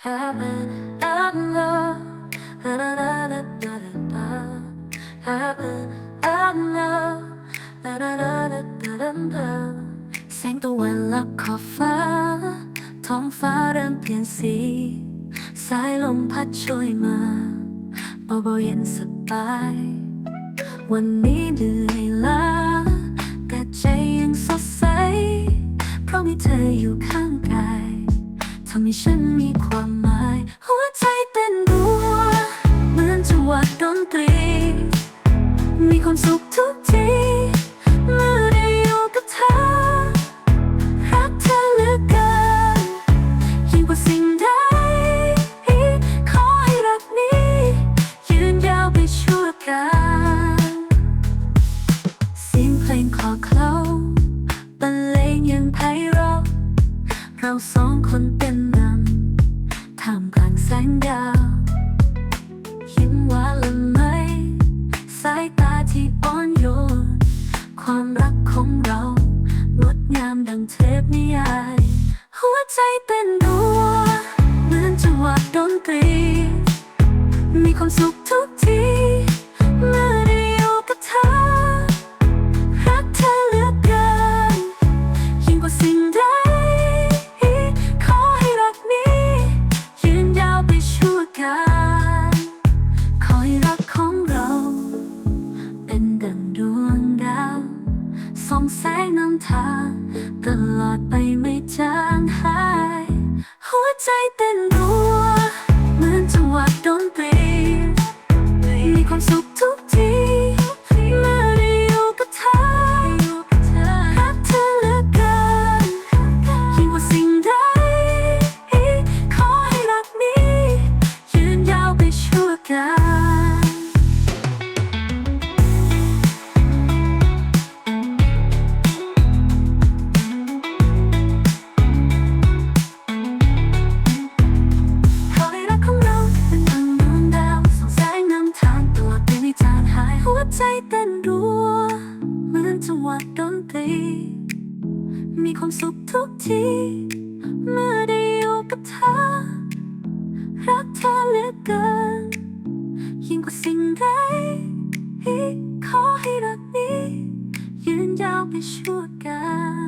แสงตะวันลับขอบฟ้า ท้องฟ้าเริ่มเปลี่ยนสี สายลมพัดช่วยมาเบาๆเย็นสบาย วันนี้เหนื่อยล้าแต่ใจยังสดใส เพราะมีเธออยู่ข้างำให้ฉันมีความหมาย หัวใจเต้นรัวเหมือนจังหวะดนตรี มีความสุขทุกทีเมื่อได้อยู่กับเธอ รักเธอเหลือเกินยิ่งกว่าสิ่งใด ขอให้รักนี้ ยืนยาวไปชั่วกาลเสียงเพลงคลอเคล้าบรรเลงยังไพเราะเราสองคนเต้น แสงดาวยิ้มหวาละไหม สายตาที่อ่อนโยน ความรักของเรางดงามดังเทพนิยาย หัวใจเต้นรัวเหมือนจังหวะดนตรี มีความสุขทุกที แส ใจเต้นรัวเหมือนจังหวะดนตรี มีความสุขทุกที เมื่อได้อยู่กับเธอ รักเธอเหลือเกิน ยิ่งกว่าสิ่งใดขอให้รักนี้ ยืนยาวไปชั่วกัน